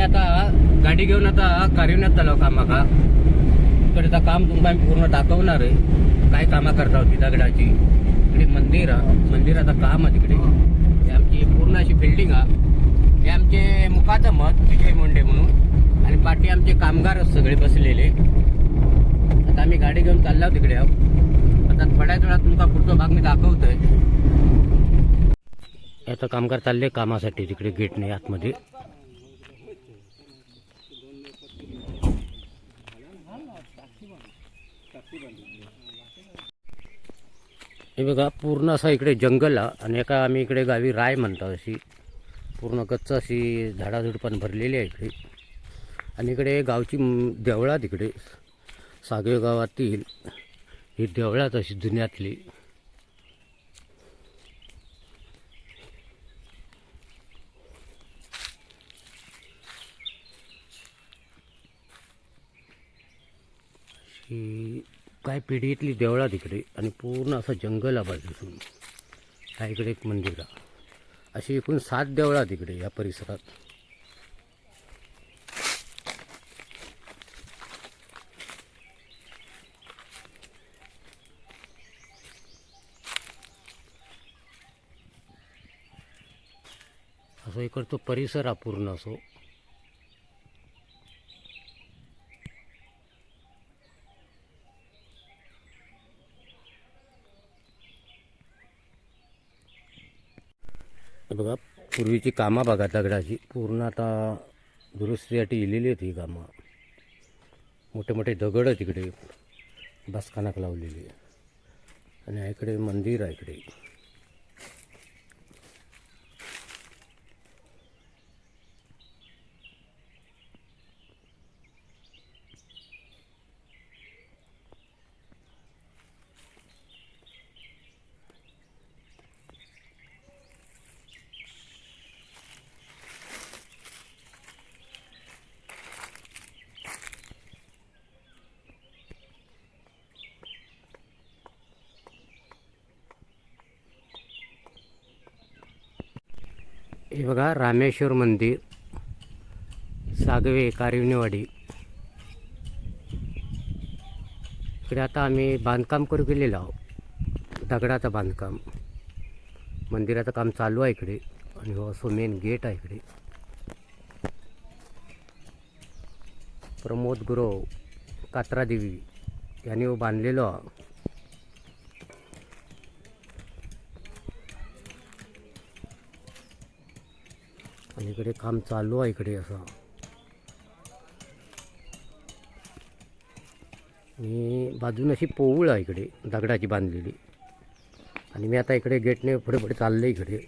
आम्ही आता गाडी घेऊन आता कार्यान्वित चालव कामाका तिकडे आता काम तुमका आम्ही पूर्ण दाखवणार आहे. काय कामा करता होती दगडाची इकडे मंदिर हा मंदिराचं काम आहे तिकडे. हे आमची पूर्ण अशी बिल्डिंग हा हे आमचे मुखाचं मत विजय मुंडे म्हणून. आणि पाठी आमचे कामगार सगळे बसलेले. आता आम्ही गाडी घेऊन चाललो आहोत तिकडे. आता थोड्याच वेळात तुमचा पुढचा भाग मी दाखवतोय. आता कामगार चालले कामासाठी तिकडे गेट नाही आतमध्ये. हे बघा पूर्ण असा इकडे जंगल आणि एका आम्ही इकडे गावी राय म्हणतो अशी. पूर्ण गच्च अशी झाडाझुडपान भरलेली आहे इकडे. आणि इकडे गावची म- देवळा तिकडे सागवे गावातील ही देवळात अशी जुन्यातली ही काय पिढीतली देवळा तिकडे आणि पूर्ण असं जंगल हा हा इकडे एक मंदिर आहे. अशी एकूण सात देवळा तिकडे या परिसरात. असं इकडचं परिसर हा पूर्ण असो हे बघा पूर्वीची कामं बघा दगडाची. पूर्ण आता दुरुस्तीसाठी इलेली आहेत ही कामं. मोठे मोठे दगड आहे तिकडे बसखानाक लावलेली. आणि इकडे मंदिर आहे इकडे. हे बघा रामेश्वर मंदिर सागवे कारिवणेवाडी इकडे आता आम्ही बांधकाम करू गेलेलो आहोत. दगडाचं बांधकाम. मंदिराचं काम चालू आहे इकडे. आणि हो असं मेन गेट आहे इकडे. प्रमोद गुरव कात्रादेवी यांनी हो बांधलेलो आहोत. आणि इकडे काम चालू आहे इकडे असं. आणि बाजून अशी पोवळ आहे इकडे दगडाची बांधलेली. आणि मी आता इकडे गेटने पुढे पुढे चाललो इकडे.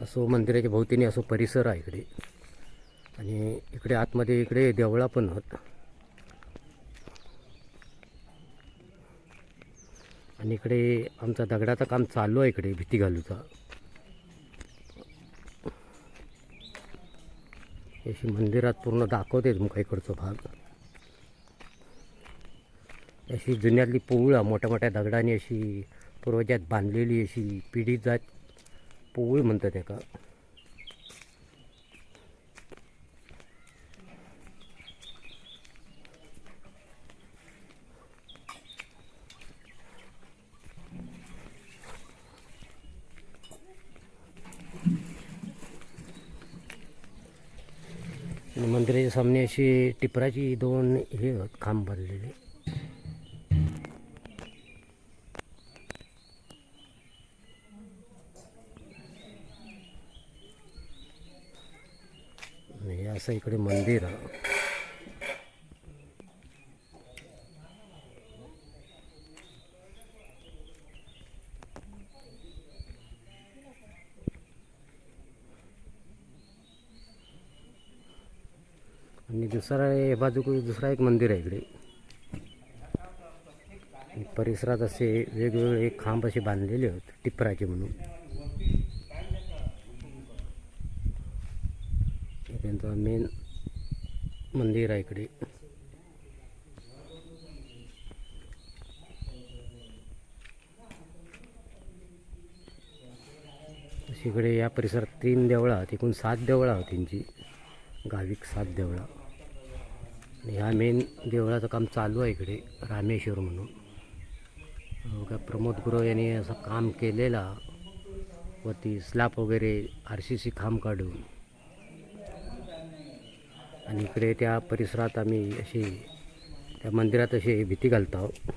असो मंदिराच्या भोवतीने असो परिसर आहे इकडे. आणि इकडे आतमध्ये इकडे देवळा पण होत आणि इकडे आमचा दगडाचं काम चालू आहे इकडे भीती घालूचा. अशी मंदिरात पूर्ण दाखवते मग इकडचा भाग. अशी जुन्यातली पोवळा मोठ्या मोठ्या दगडाने अशी पूर्वजात बांधलेली अशी पिढी जात पोवळ म्हणतात एका आणि मंदिराच्या सामने अशी टिपराची दोन हे खांब बांधलेले हे असं इकडे मंदिर आहे आणि दुसरा हे बाजू दुसरा एक मंदिर आहे इकडे. परिसरात असे वेगवेगळे खांब असे बांधलेले आहेत टिपराचे म्हणून. त्यांचा त्यांचं मेन मंदिर आहे इकडे. अशी इकडे या परिसरात तीन देवळं आहेत एकूण सात देवळं आहेत त्यांची. गाविक सात देवळं. ह्या मेन देवळाचं काम चालू आहे इकडे रामेश्वर म्हणून. का प्रमोद गुरव यांनी असं काम केलेला. वरती स्लॅप वगैरे आर सी सी खांब काढून. आणि इकडे त्या परिसरात आम्ही अशी त्या मंदिरात अशी भीती घालतो आहोत.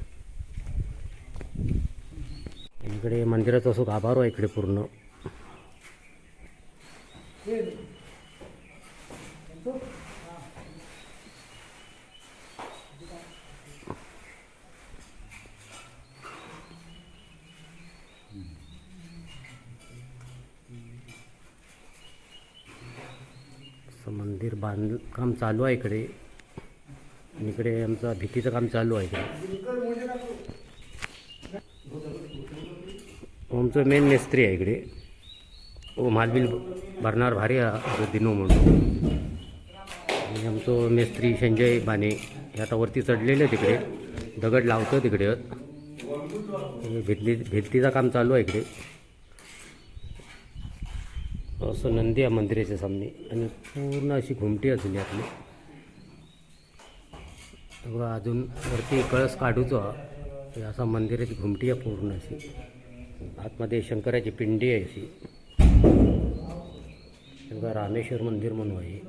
इकडे मंदिराचा असो गाभारो आहे इकडे पूर्ण. मंदिर बांध काम चालू आहे इकडे. आणि इकडे आमचं भीतीचं काम चालू आहे इकडे. आमचं मेन मिस्त्री आहे इकडे. ओ मालबिल भरणार भारी आहे दिनो म्हणून. आणि आमचं मिस्त्री संजय बाने हे आता वरती चढलेले तिकडे दगड लावतो तिकडे. भिंती भिंतीचं काम चालू आहे इकडे. असं नंदी आहे मंदिराच्या सामने. आणि पूर्ण अशी घुमटी असली आपली. अजून वरती कळस काढूचो असा मंदिराची घुमटी आहे पूर्ण अशी. आतमध्ये शंकराची पिंडी आहे अशी. रामेश्वर मंदिर म्हणून आहे.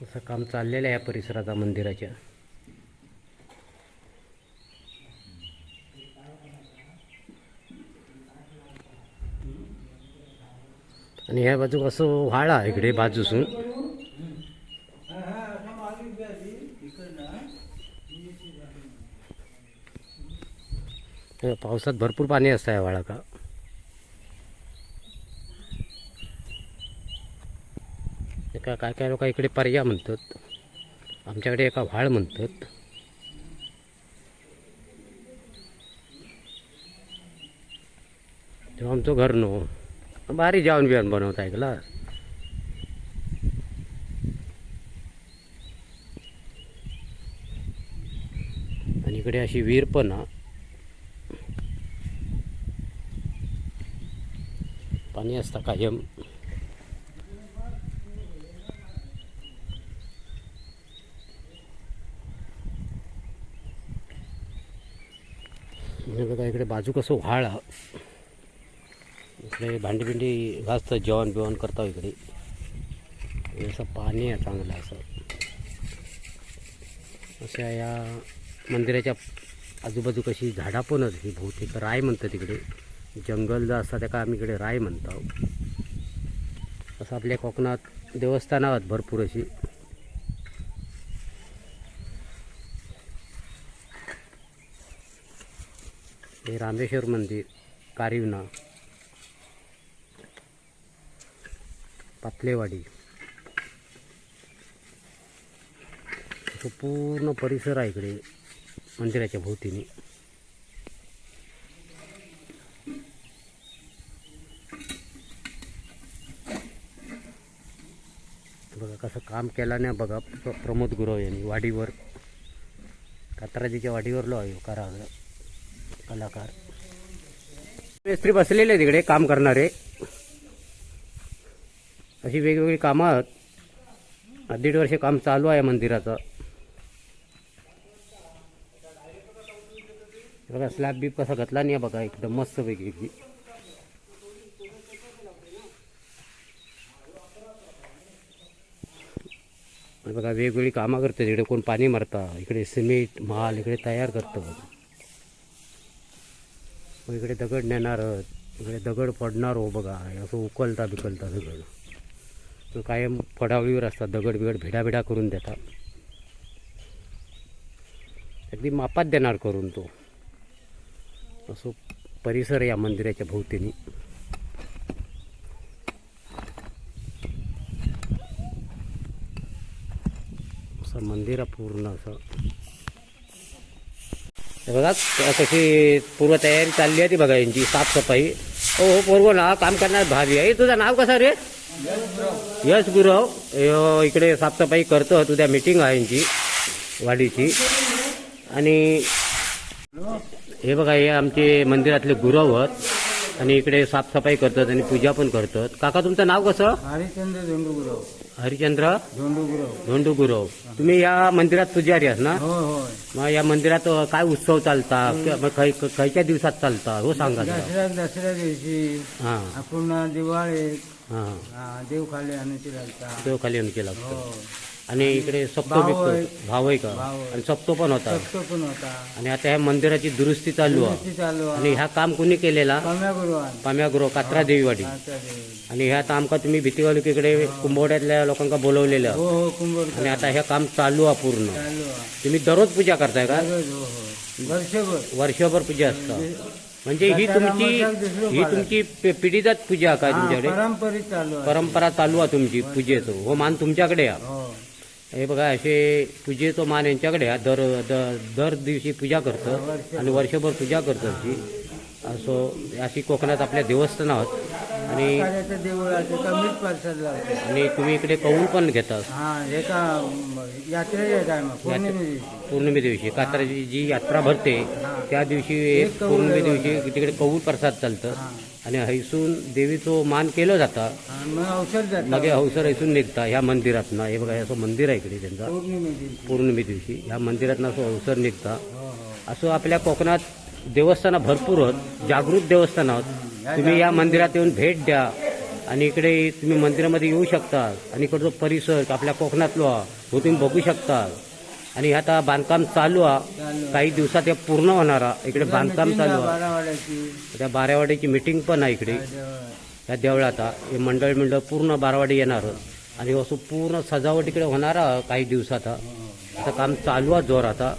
तसं काम चाललेलं आहे या परिसराचा मंदिराच्या. आणि ह्या बाजूक असं व्हाळा आहे इकडे बाजूसून. पावसात भरपूर पाणी असतं या व्हाळा का काय काय लोक इकडे पर्या म्हणतात. आमच्याकडे एका व्हाळ म्हणतात. तेव्हा आमचं घर नो. भारी जेवण बिवण बनवता ऐकला आणि इकडे अशी विहीर पण पाणी असतं कायम हे आजू बाजू कसं व्हाळ. हा. इकडे भांडी बिंडी घासतं जेवण बिवण करतो इकडे. असं पाणी आहे चांगलं असं. अशा या मंदिराच्या आजूबाजू कशी झाडा पण ही बहुतेक. राय म्हणतात तिकडे जंगल जर असतं त्याका आम्ही इकडे राय म्हणतो. असं आपल्या कोकणात देवस्थानं आहेत भरपूर अशी. हे रामेश्वर मंदिर कारिवना पातलेवाडी असं पूर्ण परिसर आहे इकडे मंदिराच्या भोवतीने. बघा कसं काम केलं नाही बघा. प्र- प्रमोद गुरव यांनी वाडीवर कात्राजीच्या वाडीवर लो आहे हो, करावं. कलाकार. मिस्त्री बसलेले तिकडे काम करणारे. अशी वेगवेगळी कामं आहेत. दीड वर्ष काम चालू आहे मंदिराचं. बघा स्लॅब बीप कसा घातला नाही बघा एकदम मस्त वेगळी आणि बघा वेगवेगळी कामं करतात. इकडे कोण पाणी मारता इकडे सिमेंट माल इकडे तयार करतं. बघा मग इकडे दगड नेणार इकडे दगड पडणार हो बघा. असं उकलता बिकलता दगड. तो कायम फडावळीवर असतात. दगड बिगड भिडाभिडा करून देतात. अगदी मापात देणार करून तो. असो परिसर या मंदिराच्या भोवतीने. असं मंदिर आहे पूर्ण असं. बघा कशी पूर्वतयारी चालली आहे ती बघा यांची साफसफाई. हो हो पूर्व ना काम करणार भावी आहे. तुझं नाव कसं रे? यश गुरव. इकडे साफसफाई करतो तुझ्या मीटिंग आहे यांची वाडीची. आणि हे बघा हे आमचे मंदिरातले गुरव आहेत. आणि इकडे साफसफाई करतात आणि पूजा पण करतात. काका तुमचं नाव कसं? हरिचंद्र झोंडूगुरव हरिचंद्र धोंडू गुरव तुम्ही या मंदिरात पुजारी आहात ना? होय मग या मंदिरात काय उत्सव चालता? खयच्या दिवसात चालता? हो सांगा. दसऱ्या दसऱ्या दिवशी हा. पुन्हा दिवाळीत हा. हा, देव खाली आणची घालता देव खाली आणखी लागतो. हो आणि इकडे सप्तो भाव बिकतो. भाव आहे का? भाव आहे. आणि सप्तो पण होता. सप्तो पण होता. आणि आता ह्या मंदिराची दुरुस्ती चालू आहे. चालू आणि ह्या काम कोणी केलेला? कम्या गुरुवान पाम्या गुरु कात्रा देवीवाडी आणि ह्यात आमका तुम्ही भीतीवालुकीकडे कुंभवड्यातल्या लोकांका बोलवलेलं? हो हो कुंभर आणि आता हे काम चालू आहे पूर्ण. चालू आहे. तुम्ही दररोज पूजा करताय का? दररोज, हो हो. वर्षभर. वर्षभर पूजा असतं. म्हणजे ही दसऱ्याला तुमची ही. तुमची पे- पिढीजात पूजा काय हा, तुमच्याकडे? परंपरित चालू आहे. परंपरा चालू आहे तुमची पूजेचं. हो मान तुमच्याकडे आहे हो. हे बघा असे पूजेचं मान यांच्याकडे आहे. दर द- दर दिवशी पूजा करतं आणि वर्षभर पूजा करतं अशी असो अशी कोकणात आपल्या देवस्थान आहोत. आणि देऊळ कमीच आणि तुम्ही इकडे कौल पण घेतात हा एका यात्रेच्या टायमा पौर्णिमे दिवशी. पौर्णिमे दिवशी. कात्राची जी यात्रा भरते त्या दिवशी एक कौल पौर्णिमे. दिवशी तिकडे कौल प्रसाद चालतं. हा. आणि हैसून देवीचं मान केलं जातं. आणि मग औषध जातं लगे हौसर हैसून निघता ह्या मंदिरातनं. हे बघा हे असं मंदिर आहे इकडे त्यांचा. पौर्णिमे दिवशी. पौर्णिमे दिवशी. ह्या मंदिरातनं असं अवसर निघता. हो हो. असं आपल्या कोकणात देवस्थानं भरपूर आहेत. जागृत देवस्थान आहोत. तुम्ही या मंदिरात येऊन भेट द्या. आणि इकडे तुम्ही मंदिरामध्ये येऊ शकता. आणि इकडचा परिसर आपल्या कोकणातलो हा, तो तुम्ही बघू शकता. आणि आता बांधकाम चालू आहे काही दिवसात हे पूर्ण होणार आहे इकडे बांधकाम चालू आहे त्या बारावाडीची मिटिंग पण आहे इकडे. या देवळात हा. मंडळ मंडळ पूर्ण बारावाडी येणार. आणि असं पूर्ण सजावट इकडे होणार आहे काही दिवसात. आता काम चालू आहे जोर आता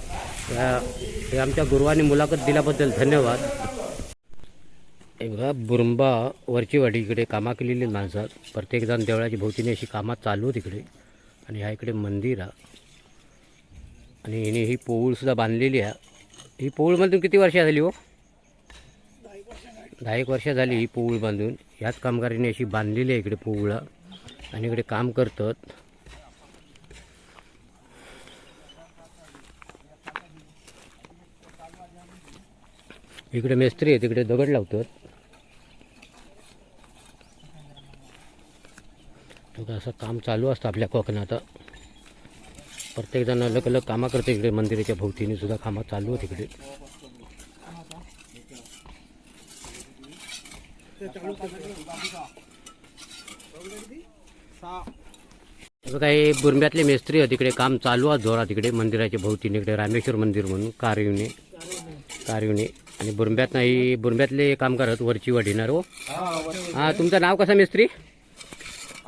या आमच्या गुरुवानी मुलाखत दिल्याबद्दल धन्यवाद. हे बघा बुरुंबा वरची वाडी इकडे कामा केलेली माणसं. प्रत्येकजण देवळाची भोवतीने अशी कामं चालू आहेत इकडे. आणि ह्या इकडे मंदिर आहे. आणि हिने ही पोळसुद्धा बांधलेली आहे. ही पोळमधून किती वर्ष झाली हो? दहा एक वर्ष झाली ही पोळ बांधून. ह्याच कामगारांनी अशी बांधलेली आहे इकडे पोवळ. आणि इकडे काम करतात. इकडे मेस्त्री आहे तिकडे दगड लावतात. बघा असं काम चालू असतं आपल्या कोकणात. प्रत्येकजण अलग अलग कामं करते इकडे मंदिराच्या भोवतीने सुद्धा कामं चालू आहेत इकडे. बघा हे बुरंब्यातले मेस्त्री आहेत तिकडे काम चालू आहे जोरात तिकडे मंदिराच्या भोवतीने इकडे रामेश्वर मंदिर म्हणून कारयुने. कारयुने. आणि बुरंब्यात ही बुरंब्यातले कामगार आहेत वरची वाढीणार हो हां तुमचं नाव कसं मेस्त्री?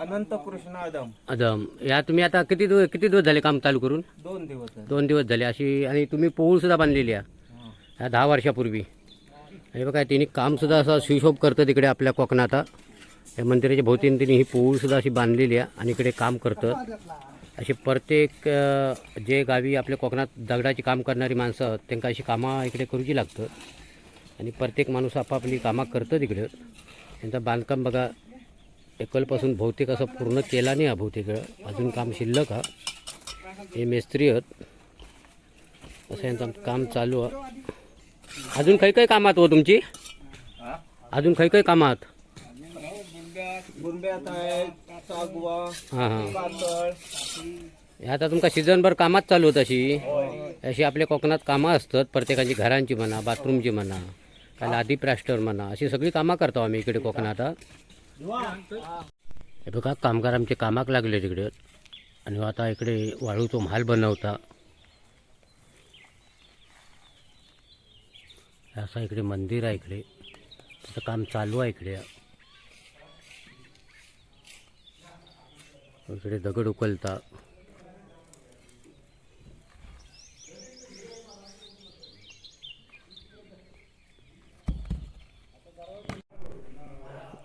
अनंत कृष्ण आदम. अदम या तुम्ही आता किती दिवस किती दिवस झाले काम चालू करून? दोन दिवस दोन दिवस झाले. अशी आणि तुम्ही पोळ सुद्धा बांधलेली आहे. ह्या दहा वर्षापूर्वी. आणि बघा तिने कामसुद्धा असं सुशोभ करतं तिकडे आपल्या कोकणात. या मंदिराच्या भोवतीने तिने ही पोळसुद्धा अशी बांधलेली आहे आणि इकडे काम करतं. अशी प्रत्येक अ, जे गावी आपल्या कोकणात दगडाची काम करणारी माणसं आहेत, त्यांना अशी कामं इकडे करूची लागतं. आणि प्रत्येक माणूस आपापली कामं करतं तिकडे. त्यांचं बांधकाम बघा एकलपासून बहुतेक असं पूर्ण केला नाही हा बहुतेक अजून काम शिल्लक हा. हे मेस्त्री आहेत. असं यांचं काम चालू आहे. अजून काही काही कामात हो तुमची? अजून काही काही कामात? हां हां. हे आता तुमका सीझनभर कामात चालू होत अशी. अशी आपल्या कोकणात कामं असतात. प्रत्येकाची घरांची म्हणा बाथरूमची म्हणा काल आधी प्लास्टर म्हणा अशी सगळी कामं करतो आम्ही इकडे कोकणात. हे बघा कामगार आमचे कामाक लागले तिकडे. आणि हो आता इकडे वाळूचो महाल बनवता. असं इकडे मंदिर आहे इकडे. त्याचं काम चालू आहे इकडे. इकडे दगड उकलता.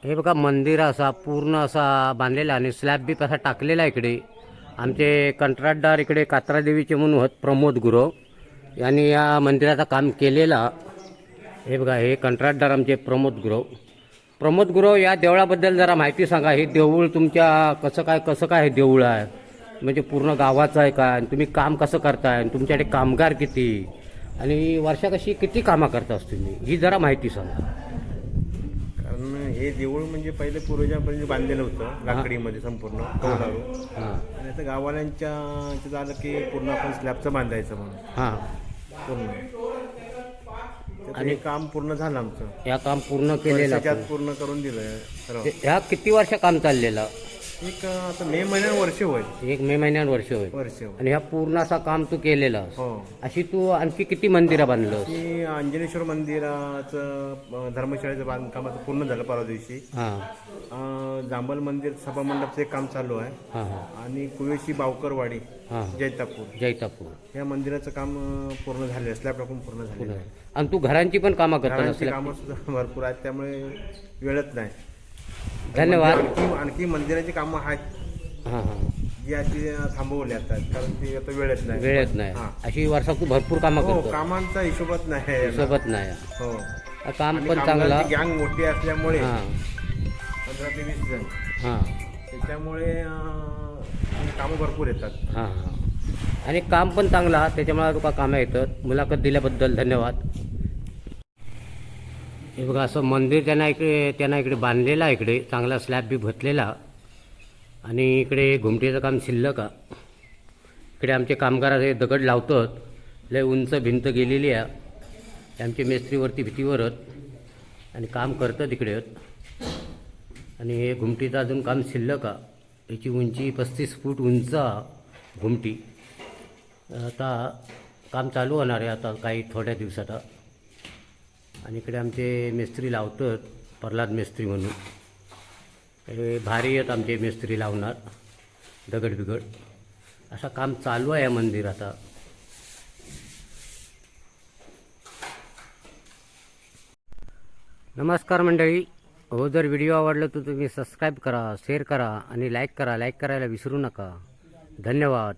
हे बघा मंदिर असा पूर्ण असा बांधलेला आणि स्लॅब बी तसा टाकलेला आहे इकडे. आमचे कंत्राटदार इकडे कात्रादेवीचे म्हणून होत प्रमोद गुरव यांनी या मंदिराचं काम केलेला. हे बघा हे कंत्राटदार आमचे प्रमोद गुरव प्रमोद गुरव या देवळाबद्दल जरा माहिती सांगा. हे देऊळ तुमच्या कसं काय कसं काय हे देऊळ आहे? म्हणजे पूर्ण गावाचं आहे का? आणि तुम्ही काम कसं करताय? आणि तुमच्याकडे कामगार किती? आणि वर्षा कशी किती कामं करतास तुम्ही? ही जरा माहिती सांगा. हे देऊळ म्हणजे पहिले पूर्वजांपर्यंत बांधलेलं होतं लाकडीमध्ये संपूर्ण कौलारू. आणि आता गाववाल्यांच्या इथं झालं की पूर्ण आपण स्लॅबचं बांधायचं म्हणून. हां. पूर्ण. आणि काम पूर्ण झालं आमचं. या काम पूर्ण केलेलं वर्षाच्या आपण. आत पूर्ण करून दिलं सर्व. ह्या किती वर्ष काम चाललेलं? एक आता मे महिन्यात वर्ष होईल. एक मे महिन्यात वर्ष होईल. वर्ष होईल. आणि ह्या पूर्ण असा काम तू केलेलं हो. अशी तू आणखी किती मंदिरं बांधलं अंजनेश्वर मंदिराचं अं, धर्मशाळेचं बांधकाम आता पूर्ण झालं परवा दिवशी. हां. अं, जांभल मंदिर सभामंडपचं एक काम चालू आहे. हां हां. आणि कुवेशी बावकरवाडी हां. जैतापूर. जैतापूर. या मंदिराचं काम अं, पूर्ण झाले स्लॅब टाकून पूर्ण झालेलं आहे. आणि तू घरांची पण कामं करता घरांची कामं सुद्धा भरपूर आहेत. त्यामुळे वेळच नाही. धन्यवाद. आणखी आणखी मंदिराची कामं आहेत. हां हां. जी अशी थांबवली आता कारण ती आता वेळच नाही. वेळच नाही. हां. अशी वर्षात तू भरपूर कामं हो करतो. कामांचा हिशोबच नाही आहे याला. सोबत नाही. हो. काम पण चांगला. गँग मोठी असल्यामुळे हां. पंधरा ते वीस जण. हां. त्याच्यामुळे अं, कामं भरपूर येतात. हां हां. आणि काम पण चांगलं त्याच्यामुळे तुका कामं येतात. मुलाखत दिल्याबद्दल धन्यवाद. हे बघा असं मंदिर त्यांना इकडे त्यांना इकडे बांधलेलं आहे इकडे. चांगला स्लॅब बी भरलेला. आणि इकडे घुमटीचं काम शिल्लक का इकडे आमचे कामगार हे दगड लावतात. लय उंच भिंत गेलेली आहे. आमचे मेस्त्रीवरती भीतीवरच आणि काम करतात इकडे. आणि हे घुमटीचं अजून काम शिल्लक का याची उंची पस्तीस फूट उंच घुमटी. आता काम चालू होणार आहे आता काही थोड्या दिवसात. आणि इकडे आमचे मिस्त्री लावतात प्रल्हाद मिस्त्री म्हणून. हे भारी आहेत आमचे मिस्त्री लावणार दगड बिगड असं काम चालू आहे या मंदिर आता. नमस्कार मंडळी. हो जर व्हिडिओ आवडला तर तुम्ही सबस्क्राईब करा शेअर करा आणि लाईक करा. लाईक करायला विसरू नका. धन्यवाद.